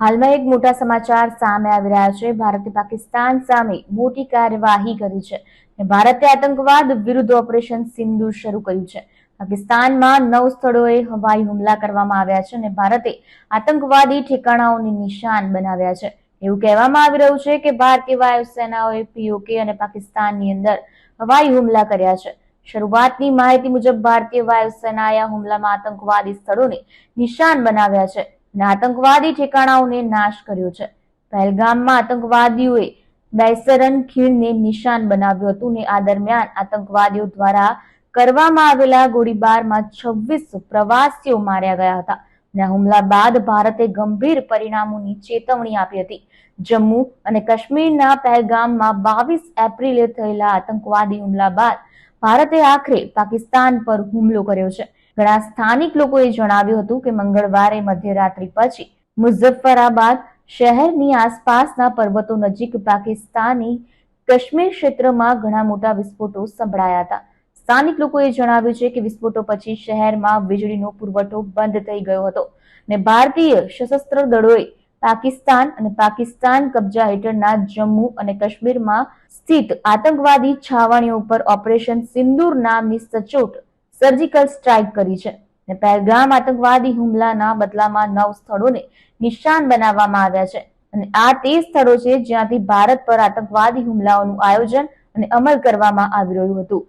હાલમાં એક મોટા સમાચાર સામે આવી રહ્યા છે. ભારતે પાકિસ્તાન સામે મોટી કાર્યવાહી કરી છે ભારતે આતંકવાદ વિરુદ્ધ ઓપરેશન સિંધુ શરૂ કર્યું છે. પાકિસ્તાનમાં નવ સ્થળોએ હવાઈ હુમલા કરવામાં આવ્યા છે અને ભારતે આતંકવાદી ઠેકાણાઓને નિશાન બનાવ્યા છે. એવું કહેવામાં આવી રહ્યું છે કે ભારતીય વાયુસેનાઓએ પીઓકે અને પાકિસ્તાનની અંદર હવાઈ હુમલા કર્યા છે. શરૂઆતની માહિતી મુજબ ભારતીય વાયુસેનાએ હુમલામાં આતંકવાદી સ્થળોને નિશાન બનાવ્યા છે. અને આતંકવાદી ઠેકાણાઓને નાશ કર્યો છે. પહેલગામમાં આતંકવાદીઓએ બેસરન ખીણને નિશાન બનાવ્યું હતું ને આ દરમિયાન આતંકવાદીઓ દ્વારા કરવામાં આવેલા ગોળીબારમાં છવ્વીસ પ્રવાસીઓ માર્યા ગયા હતા અને હુમલા બાદ ભારતે ગંભીર પરિણામોની ચેતવણી આપી હતી. જમ્મુ અને કાશ્મીરના પહેલગામમાં બાવીસ એપ્રિલે થયેલા આતંકવાદી હુમલા બાદ ભારતે આખરે પાકિસ્તાન પર હુમલો કર્યો છે. ઘણા સ્થાનિક લોકોએ જણાવ્યું હતું કે મંગળવારે મધ્યરાત્રિ પછી મુઝફ્ફરાબાદ શહેરની આસપાસના પર્વતો નજીક પાકિસ્તાની કાશ્મીર ક્ષેત્રમાં ઘણા મોટા વિસ્ફોટો સંભળાયા હતા. સ્થાનિક લોકોએ જણાવ્યું છે કે વિસ્ફોટો પછી શહેરમાં વીજળીનો પુરવઠો બંધ થઈ ગયો હતો ને ભારતીય સશસ્ત્ર દળોએ પાકિસ્તાન અને પાકિસ્તાન કબજા હેઠળના જમ્મુ અને કાશ્મીરમાં સ્થિત આતંકવાદી છાવણીઓ ઉપર ઓપરેશન સિંદૂર નામની સચોટ સર્જિકલ સ્ટ્રાઇક કરી છે. અને પહેલગામ આતંકવાદી હુમલાના બદલામાં નવ સ્થળોને નિશાન બનાવવામાં આવ્યા છે. અને આ તે સ્થળો છે જ્યાંથી ભારત પર આતંકવાદી હુમલાઓનું આયોજન અને અમલ કરવામાં આવી રહ્યું હતું.